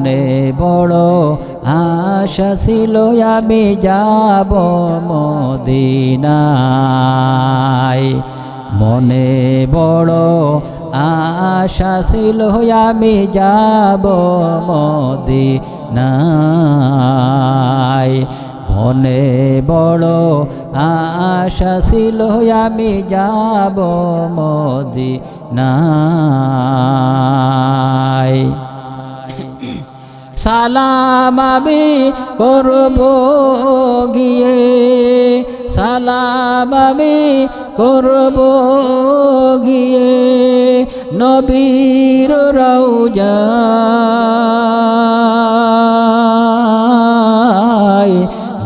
মনে বড় আশা ছিল, আমি যাব মদিনায়। মনে বড় আশা ছিল, আমি যাব মদিনায়। মনে বড় আশা ছিল, আমি যাব মদিনায়। সালাম আমি করব গিয়ে। সালাম আমি করব গিয়ে। নবীর রৌজায়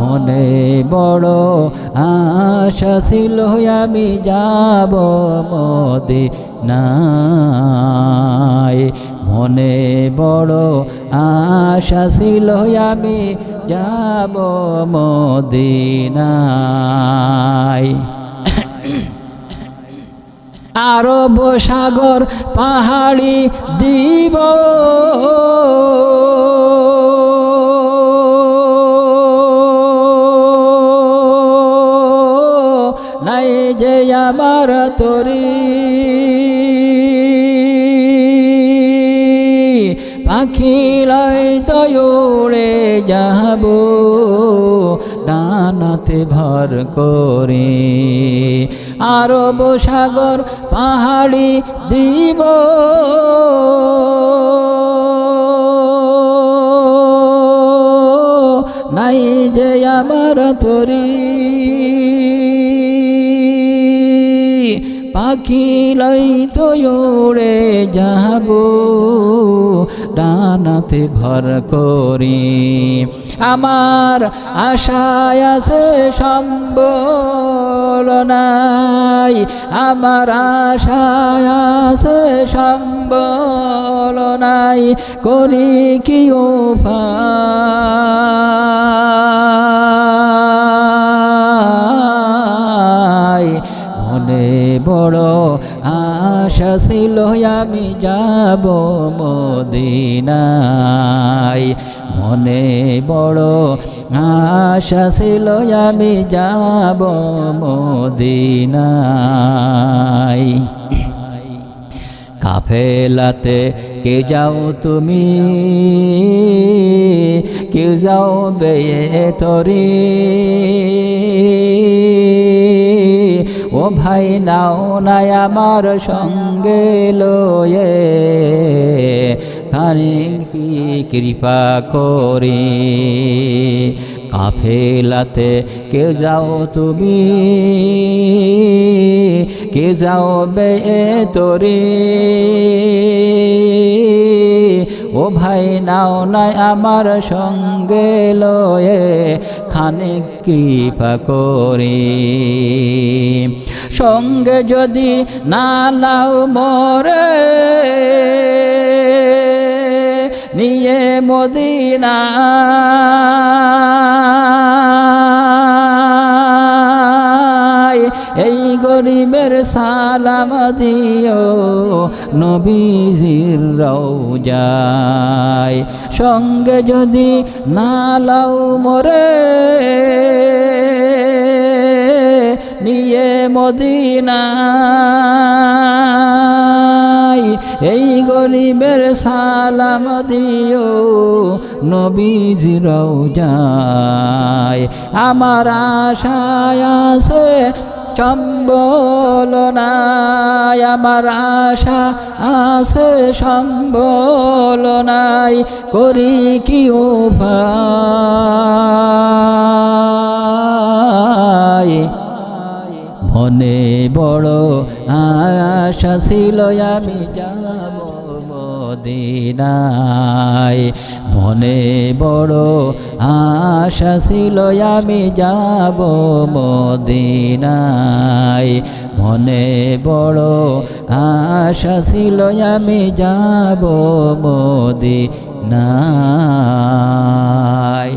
মনে বড় আশা ছিল আমি যাব মদিনায়। মনে বড় আশা ছিল আমি যাব মদিনায়। আরব সাগর পাহাড়ি দিব। নাই যে আমার তরি পাখি লাই তো উড়ে যাব, ডানাতে ভর করে। আরব সাগর পাহাড়ি দিব। নাই যে আমার তরি। পাখি লাই তো যাব ডানাতে ভর করি। আমার আশায় আছে সম্বল নাই। আমার আশায় আছে সম্বল নাই। করি কি উপায়? মনে বড় আশা ছিল, আমি যাব মদিনায়। মনে বড় আশা ছিল, আমি যাব মদিনায়। কাফেলাতে কে যাও তুমি? কে যাও বেয়ে তরি? ভাই নাও নাই আমার সঙ্গে লয়ে। খানি কি কৃপা করি। কাফেলাতে কে যাও তুমি? কে যাও বে তরি ও ভাই নাও নাই আমার সঙ্গে লয়ে। খানিক কৃপা করি। সঙ্গে যদি না নাও মরে, নিয়ে মদিনা। এই গরিবের সালাম দিও নবীজির রৌজায় সঙ্গে যদি না লাও মরে নিয়ে মদিনায়। এই গরিবের সালাম দিও, নবীজি রৌজায় আমার আশায় আছে সম্বল নাই আমার আশা আছে সম্বল নাই করি কি উপায় মনে বড় আশা ছিল আমি যাব মদিনায়। মনে বড় আশা ছিল আমি যাব মদিনায়। মনে বড় আশা ছিল আমি যাব মদিনায়।